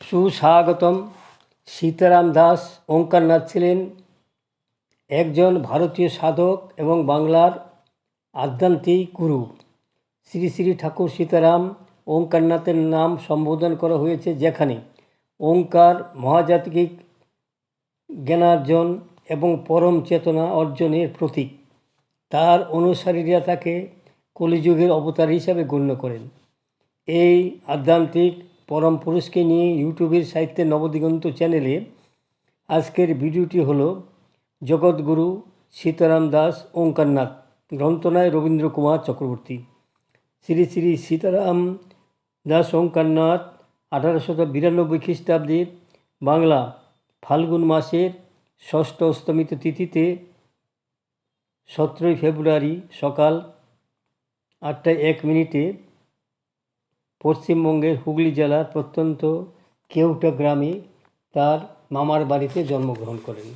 সুস্বাগতম। সীতারাম দাস, ওঙ্কারনাথ ছিলেন একজন ভারতীয় সাধক এবং বাংলার আধ্যাত্মিক গুরু। শ্রী শ্রী ঠাকুর সীতারাম ওঙ্কারনাথের নাম সম্বোধন করা হয়েছে যেখানে ওঙ্কার মহাজাতিক জ্ঞানার্জন এবং পরম চেতনা অর্জনের প্রতীক। তার অনুসারীরা তাকে কলিযুগের অবতার হিসাবে গণ্য করেন। এই আধ্যাত্মিক পরম পুরুষকে নিয়ে ইউটিউবের সাহিত্যের নবদিগন্ত চ্যানেলে আজকের ভিডিওটি হলো জগৎগুরু সীতারাম দাস ওঙ্কারনাথ, গ্রন্থনায় রবীন্দ্র কুমার চক্রবর্তী। শ্রী শ্রী সীতারাম দাস ওঙ্কারনাথ আঠারোশত বিরানব্বই খ্রিস্টাব্দের বাংলা ফাল্গুন মাসের ষষ্ঠ অস্তমিত তিথিতে সতেরোই ফেব্রুয়ারি সকাল আটটা এক মিনিটে পশ্চিমবঙ্গের হুগলি জেলার প্রত্যন্ত কেউটা গ্রামে তার মামার বাড়িতে জন্মগ্রহণ করেন।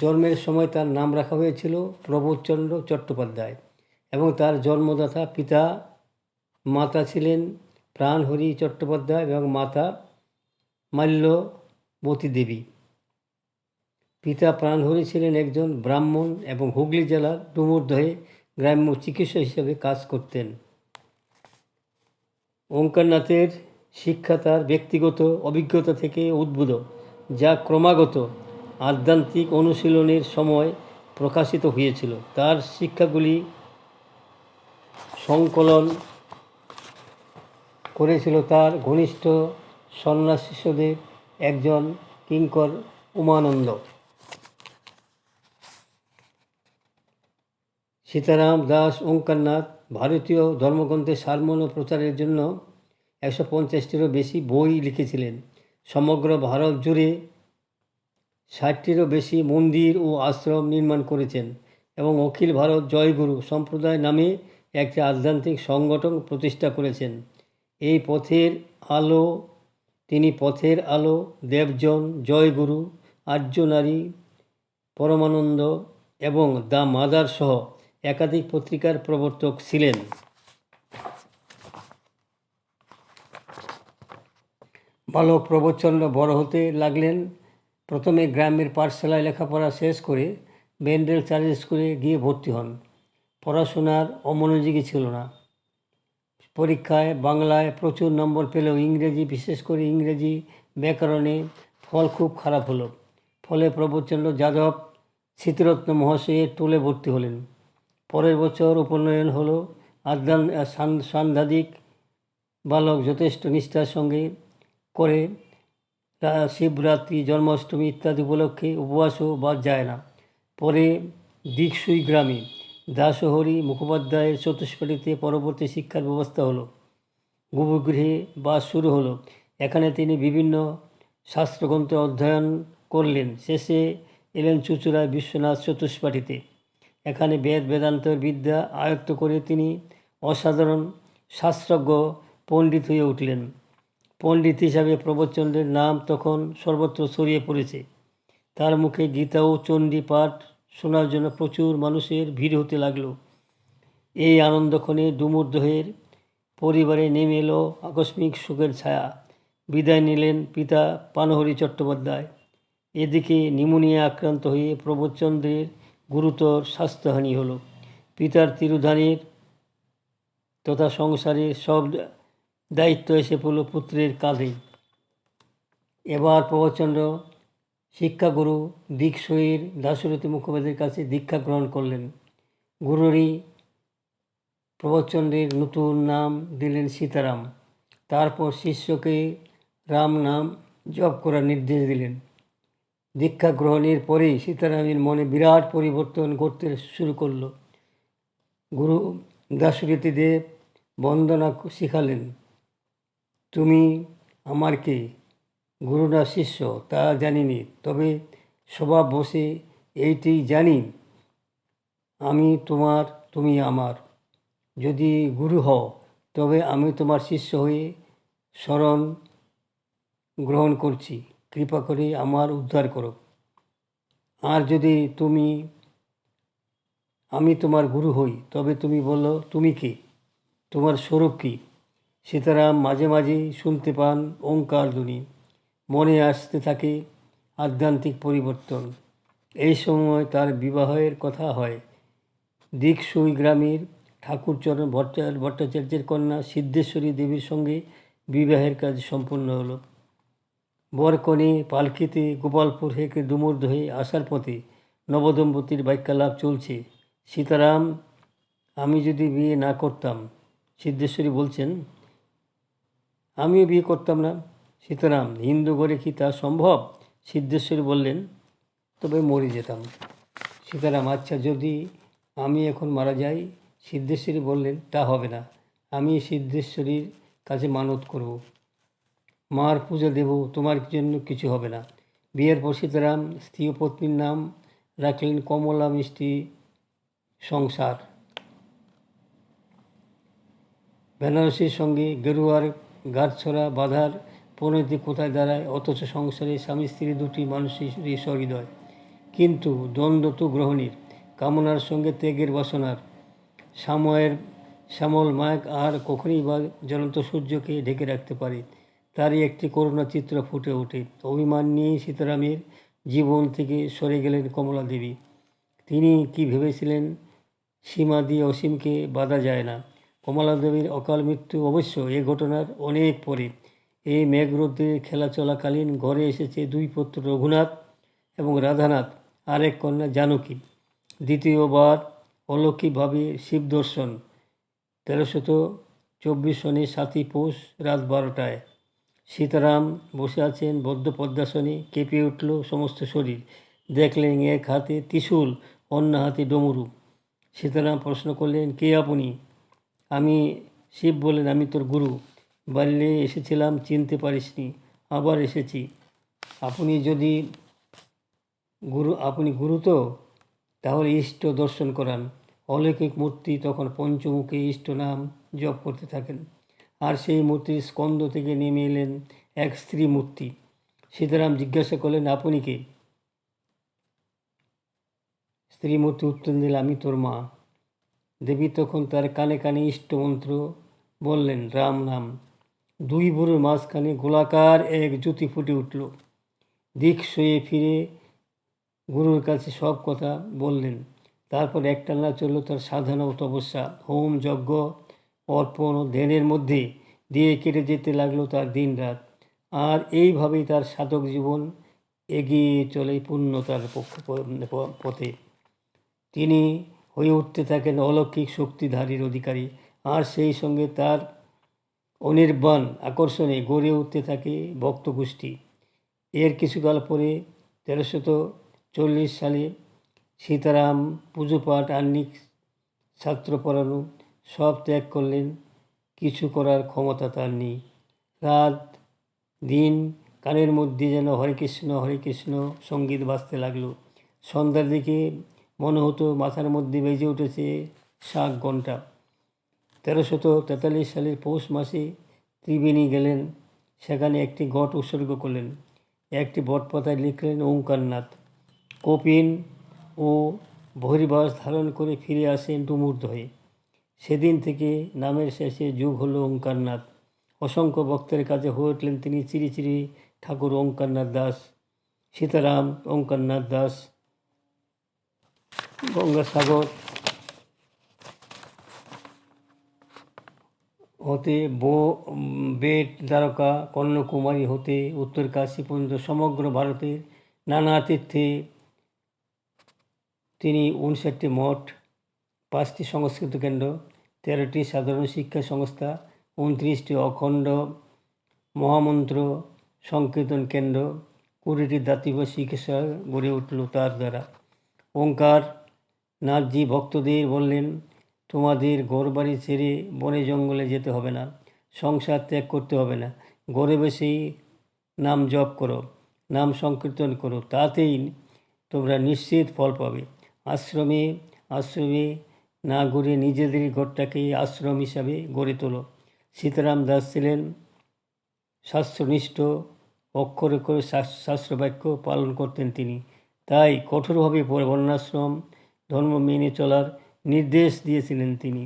জন্মের সময় তার নাম রাখা হয়েছিল প্রবোধচন্দ্র চট্টোপাধ্যায় এবং তার জন্মদাতা পিতা মাতা ছিলেন প্রাণহরি চট্টোপাধ্যায় এবং মাতা মাল্যবতী দেবী। পিতা প্রাণহরি ছিলেন একজন ব্রাহ্মণ এবং হুগলি জেলার ডুমুরদহে গ্রাম্য চিকিৎসা হিসেবে কাজ করতেন। ওঙ্কারনাথের শিক্ষা তার ব্যক্তিগত অভিজ্ঞতা থেকে উদ্ভূত, যা ক্রমাগত আধ্যাত্মিক অনুশীলনের সময় প্রকাশিত হয়েছিল। তার শিক্ষাগুলি সংকলন করেছিল তার ঘনিষ্ঠ সন্ন্যাস শিষ্যদের একজন কিঙ্কর উমানন্দ। সীতারাম দাস ওঙ্কারনাথ ভারতীয় ধর্মগ্রন্থের সারমর্ম প্রচারের জন্য একশো পঞ্চাশটিরও বেশি বই লিখেছিলেন। সমগ্র ভারত জুড়ে ষাটটিরও বেশি মন্দির ও আশ্রম নির্মাণ করেছেন এবং অখিল ভারত জয়গুরু সম্প্রদায় নামে একটি আধ্যাত্মিক সংগঠন প্রতিষ্ঠা করেছেন। এই পথের আলো, তিনি পথের আলো, দেবজন জয়গুরু আর্য নারী, পরমানন্দ এবং দ্য মাদার সহ একাধিক পত্রিকার প্রবর্তক ছিলেন। বালক প্রবচন্দ্র বড় হতে লাগলেন। প্রথমে গ্রামের পাঠশালায় লেখাপড়া শেষ করে বেন্ডেল চার্চ স্কুলে গিয়ে ভর্তি হন। পড়াশোনার অমনোযোগী ছিল না। পরীক্ষায় বাংলায় প্রচুর নম্বর পেলেও ইংরেজি, বিশেষ করে ইংরেজি ব্যাকরণে ফল খুব খারাপ হলো। ফলে প্রবোধচন্দ্র যাদব স্মৃতিরত্ন মহাশয়ের টোলে ভর্তি হলেন। পরের বছর উপনয়ন হলো। আধ্যান সান- সান্ধ্যাদিক বালক যথেষ্ট নিষ্ঠার সঙ্গে করে শিবরাত্রি, জন্মাষ্টমী ইত্যাদি উপলক্ষে উপবাসও বাদ যায় না। পরে দিকসুই গ্রামে দাসহরি মুখোপাধ্যায়ের চতুষ্পাটিতে পরবর্তী শিক্ষার ব্যবস্থা হলো। গুরুগৃহে বাস শুরু হলো। এখানে তিনি বিভিন্ন শাস্ত্রগ্রন্থ অধ্যয়ন করলেন। শেষে এলেন চুচুড়ায় বিশ্বনাথ চতুষ্পাটিতে এখানে বেদ বেদান্তর বিদ্যা আয়ত্ত করে তিনি অসাধারণ শাস্ত্রজ্ঞ পণ্ডিত হয়ে উঠলেন। পণ্ডিত হিসাবে প্রবচন্দ্রের নাম তখন সর্বত্র ছড়িয়ে পড়েছে। তার মুখে গীতা ও চণ্ডী পাঠ শোনার জন্য প্রচুর মানুষের ভিড় হতে লাগল। এই আনন্দক্ষণে ডুমুরদহের পরিবারে নেমে এলো আকস্মিক সুখের ছায়া। বিদায় নিলেন পিতা পানহরি চট্টোপাধ্যায়। এদিকে নিমোনিয়া আক্রান্ত হয়ে প্রবোধচন্দ্রের গুরুতর স্বাস্থ্যহানি হলো। পিতার তিরুধানের তথা সংসারের সব দায়িত্ব এসে পড়ল পুত্রের কাঁধে। এবার প্রভচন্দ্র শিক্ষাগুরু দিকসইর দাশরথী মুখোপাধ্যায়ের কাছে দীক্ষা গ্রহণ করলেন। গুরুরই প্রভচন্দ্রের নতুন নাম দিলেন সীতারাম। তারপর শিষ্যকে রাম নাম জপ করার নির্দেশ দিলেন। দীক্ষা গ্রহণের পরেই সীতারামের মনে বিরাট পরিবর্তন করতে শুরু করল। গুরু দাশরথী দেব বন্দনা শিখালেন, তুমি আমার কে? গুরু না শিষ্য? তা জানিনি। তবে স্বভাব বসে এইটি জানি। আমি তোমার, তুমি আমার। যদি গুরু হও, তবে আমি তোমার শিষ্য হয়ে স্মরণ গ্রহণ করছি। কৃপা করে আমার উদ্ধার করো। আর যদি তুমি, আমি তোমার গুরু হই, তবে তুমি বলো, তুমি কে? তোমার স্বরূপ কী? সীতারাম মাঝে মাঝে শুনতে পান ওঙ্কার ধ্বনি। মনে আসতে থাকে আধ্যাত্মিক পরিবর্তন। এই সময় তার বিবাহের কথা হয়। দিকসুই গ্রামের ঠাকুরচরণ ভট্টাচার্য ভট্টাচার্যের কন্যা সিদ্ধেশ্বরী দেবীর সঙ্গে বিবাহের কাজ সম্পন্ন হলো। বরকনে পালকিতে, গোপালপুর থেকে ডুমুরদ হয়ে আসার পথে নবদম্পতির বাক্যালাপ চলছে। সীতারাম, আমি যদি বিয়ে না করতাম, সিদ্ধেশ্বরী বলছেন, আমিও বিয়ে করতাম না। সীতারাম, হিন্দু ঘরে কি তা সম্ভব? সিদ্ধেশ্বরী বললেন, তবে মরে যেতাম। সীতারাম আচ্ছা যদি আমি এখন মারা যাই, সিদ্ধেশ্বরী বললেন, তা হবে না। আমি সিদ্ধেশ্বরীর কাছে মানত করব। মার পূজা দেব, তোমার জন্য কিছু হবে না। বিয়ের পর সীতারাম, স্ত্রী ও পত্নীর নাম রাখলেন কমলা মিষ্টি সংসার। বেনারসির সঙ্গে গেরুয়ার গাছছড়া বাধার পরিণতি কোথায় দাঁড়ায়? অথচ সংসারে স্বামী স্ত্রী দুটি মানুষেরই সহৃদয়। কিন্তু দ্বন্দ্ব তো গ্রহণীর। কামনার সঙ্গে ত্যাগের বাসনার। সাময়ের শ্যামল মায়ক আর কখনই বা জ্বলন্ত সূর্যকে ঢেকে রাখতে পারে। তারই একটি করুণা চিত্র ফুটে ওঠে। অভিমান নিয়েই সীতারামের জীবন থেকে সরে গেলেন কমলা দেবী। তিনি কি ভেবেছিলেন? সীমা দিয়ে অসীমকে বাধা যায় না। কমলা দেবীর অকাল মৃত্যু অবশ্য এ ঘটনার অনেক পরে। এই মেঘরোদে খেলা চলাকালীন ঘরে এসেছে দুই পুত্র রঘুনাথ এবং রাধানাথ আরেক কন্যা জানকী। দ্বিতীয়বার অলৌকিকভাবে শিব দর্শন তেরোশত চব্বিশ সনে সাতই পৌষ রাত বারোটায়। সীতারাম বসে আছেন, বদ্ধ পদ্মাসনে কেঁপে উঠল সমস্ত শরীর। দেখলেন এক হাতে ত্রিশূল, অন্য হাতে ডমরু। সীতারাম প্রশ্ন করলেন, কে আপনি? আমি শিব বললেন আমি তোর গুরু। বাল্যে এসেছিলাম, চিনতে পারিসনি, আবার এসেছি। আপনি যদি গুরু, আপনি গুরু তো? তাহলে ইষ্ট দর্শন করান। অলৌকিক মূর্তি তখন পঞ্চমুখী ইষ্ট নাম জপ করতে থাকেন। আর সেই মূর্তির স্কন্দ থেকে নেমে এলেন এক স্ত্রী মূর্তি। সীতারাম জিজ্ঞাসা করলেন, আপনি কে? স্ত্রী মূর্তি উত্তর দিল, আমি তোর মা। দেবী তখন তার কানে কানে ইষ্টমন্ত্র বললেন, রাম নাম দুই বুড়োর মাঝখানে গোলাকার এক জ্যোতি ফুটে উঠল। দিক শুয়ে ফিরে গুরুর কাছে সব কথা বললেন। তারপর একটানা চলল তার সাধনা ও তপস্যা। হোম যজ্ঞ অর্পণ ও ধ্যানের মধ্যে দিয়ে কেটে যেতে লাগল তার দিন রাত আর এইভাবেই তার সাধক জীবন এগিয়ে চলে পূর্ণতার পক্ষ পথে। তিনি হয়ে উঠতে থাকেন অলৌকিক শক্তিধারীর অধিকারী। আর সেই সঙ্গে তার অনির্বাণ আকর্ষণে গড়ে উঠতে থাকে ভক্তগোষ্ঠী। এর কিছুকাল পরে তেরোশত চল্লিশ সালে সীতারাম পুজো পাঠ আহ্নিক ছাত্র পড়ানো সব ত্যাগ করলেন, কিছু করার ক্ষমতা তার নেই। রাত, দিন কানের মধ্যে যেন হরে কৃষ্ণ হরে কৃষ্ণ সংগীত বাজতে লাগল। সন্ধ্যার দিকে মনে হতো মাথার মধ্যে বেজে উঠেছে শাক ঘণ্টা তেরোশত তেতাল্লিশ সালের পৌষ মাসে ত্রিবেণী গেলেন, সেখানে একটি গট উৎসর্গ করলেন। একটি বটপাতায় লিখলেন ওঙ্কারনাথ। কপিন ও বহির্বাস ধারণ করে ফিরে আসেন ডুমুর্দ হয়ে। সেদিন থেকে নামের শেষে যুগ হলো ওঙ্কারনাথ। অসংখ্য ভক্তের কাছে হয়ে উঠলেন তিনি চিরি চিরি ঠাকুর ওঙ্কারনাথ দাস, সীতারাম ওঙ্কারনাথ দাস, গঙ্গাসাগর, হতে বো বেট দ্বারকা কন্যাকুমারী হতে উত্তর কাশী পর্যন্ত সমগ্র ভারতের নানা তীর্থে তিনি উনষাটটি মঠ পাঁচটি সংস্কৃত কেন্দ্র, তেরোটি সাধারণ শিক্ষা সংস্থা, উনত্রিশটি অখণ্ড মহামন্ত্র সংকীর্তন কেন্দ্র, কুড়িটি দাতব্য চিকিৎসা গড়ে উঠল তার দ্বারা। ওঙ্কার নাথজি ভক্তদের বললেন, তোমাদের ঘরবাড়ি ছেড়ে বনে জঙ্গলে যেতে হবে না, সংসার ত্যাগ করতে হবে না, ঘরে বসেই নাম জপ করো, নাম সংকীর্তন করো, তাতেই তোমরা নিশ্চিত ফল পাবে। আশ্রমে আশ্রমে না গড়ে নিজেদের ঘরটাকেই আশ্রম হিসাবে গড়ে তোলো। সীতারাম দাস ছিলেন শাস্ত্রনিষ্ঠ, অক্ষরে করে শাস্ত্রবাক্য পালন করতেন তিনি। তাই কঠোরভাবে বর্ণাশ্রম, ধর্ম মেনে চলার নির্দেশ দিয়েছিলেন তিনি।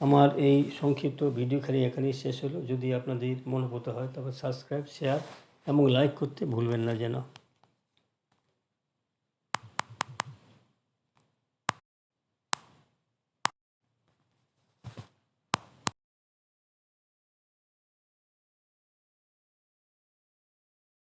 আমার এই সংক্ষিপ্ত ভিডিও খালি এখানেই শেষ হলো। যদি আপনাদের মনোভূত হয় তবে সাবস্ক্রাইব শেয়ার এবং লাইক করতে ভুলবেন না যেন।